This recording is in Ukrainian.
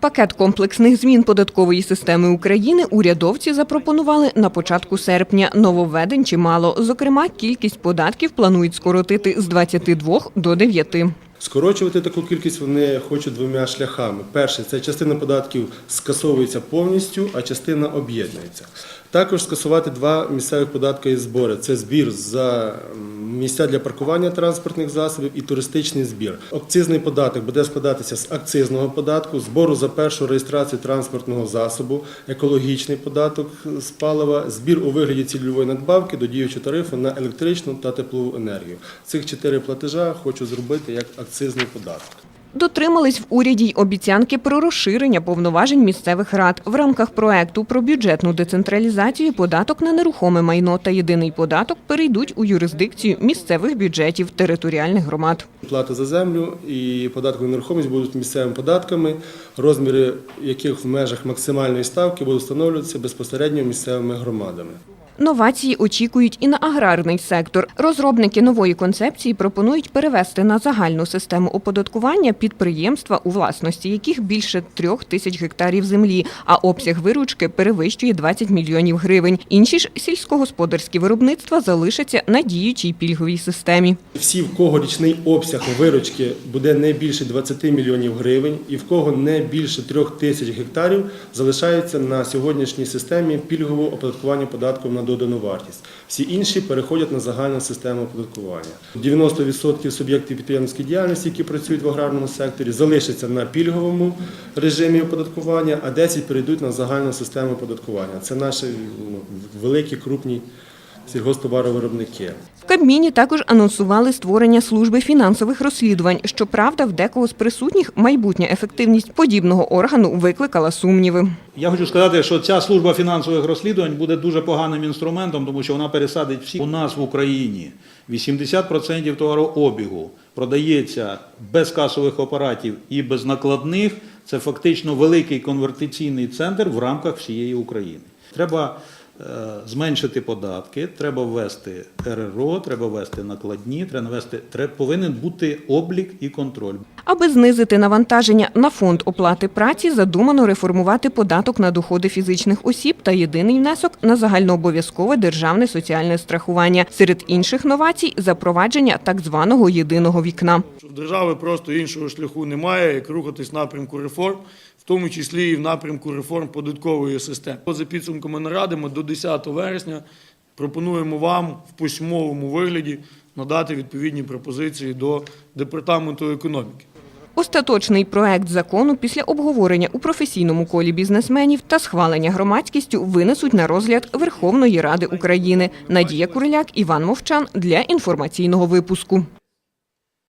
Пакет комплексних змін податкової системи України урядовці запропонували на початку серпня. Нововведень чимало. Зокрема, кількість податків планують скоротити з 22 до 9. Скорочувати таку кількість вони хочуть двома шляхами. Перше, це частина податків скасовується повністю, а частина об'єднується. Також скасувати два місцевих податки і збори. Це збір за місця для паркування транспортних засобів і туристичний збір. Акцизний податок буде складатися з акцизного податку, збору за першу реєстрацію транспортного засобу, екологічний податок з палива, збір у вигляді цільової надбавки до діючого тарифу на електричну та теплову енергію. Цих чотири платежа хочу зробити як акцизний податок. Дотримались в уряді й обіцянки про розширення повноважень місцевих рад. В рамках проекту про бюджетну децентралізацію податок на нерухоме майно та єдиний податок перейдуть у юрисдикцію місцевих бюджетів територіальних громад. Плата за землю і податок на нерухомість будуть місцевими податками, розміри яких в межах максимальної ставки будуть встановлюватися безпосередньо місцевими громадами. Новації очікують і на аграрний сектор. Розробники нової концепції пропонують перевести на загальну систему оподаткування підприємства, у власності яких більше трьох тисяч гектарів землі, а обсяг виручки перевищує 20 мільйонів гривень. Інші ж сільськогосподарські виробництва залишаться на діючій пільговій системі. Всі, в кого річний обсяг виручки буде не більше 20 мільйонів гривень, і в кого не більше 3 тисяч гектарів, залишаються на сьогоднішній системі пільгового оподаткування податком на додану вартість. Всі інші переходять на загальну систему оподаткування. 90% суб'єктів підприємницької діяльності, які працюють в аграрному секторі, залишаться на пільговому режимі оподаткування, а 10 перейдуть на загальну систему оподаткування. Це наші ну, великі крупні сільгосптоваровиробники. В Кабміні також анонсували створення служби фінансових розслідувань. Щоправда, в декого з присутніх майбутня ефективність подібного органу викликала сумніви. Я хочу сказати, що ця служба фінансових розслідувань буде дуже поганим інструментом, тому що вона пересадить всі у нас в Україні. 80% товарообігу продається без касових апаратів і без накладних. Це фактично великий конвертаційний центр в рамках всієї України. Треба зменшити податки, треба ввести РРО, треба ввести накладні, треба ввести, повинен бути облік і контроль. Аби знизити навантаження на фонд оплати праці, задумано реформувати податок на доходи фізичних осіб та єдиний внесок на загальнообов'язкове державне соціальне страхування. Серед інших новацій запровадження так званого єдиного вікна. в держави просто іншого шляху немає, як рухатись напрямку реформ, в тому числі і в напрямку реформ податкової системи. За підсумками наради ми до 10 вересня пропонуємо вам в письмовому вигляді надати відповідні пропозиції до департаменту економіки. Остаточний проект закону після обговорення у професійному колі бізнесменів та схвалення громадськістю винесуть на розгляд Верховної Ради України. Надія Куриляк, Іван Мовчан для інформаційного випуску.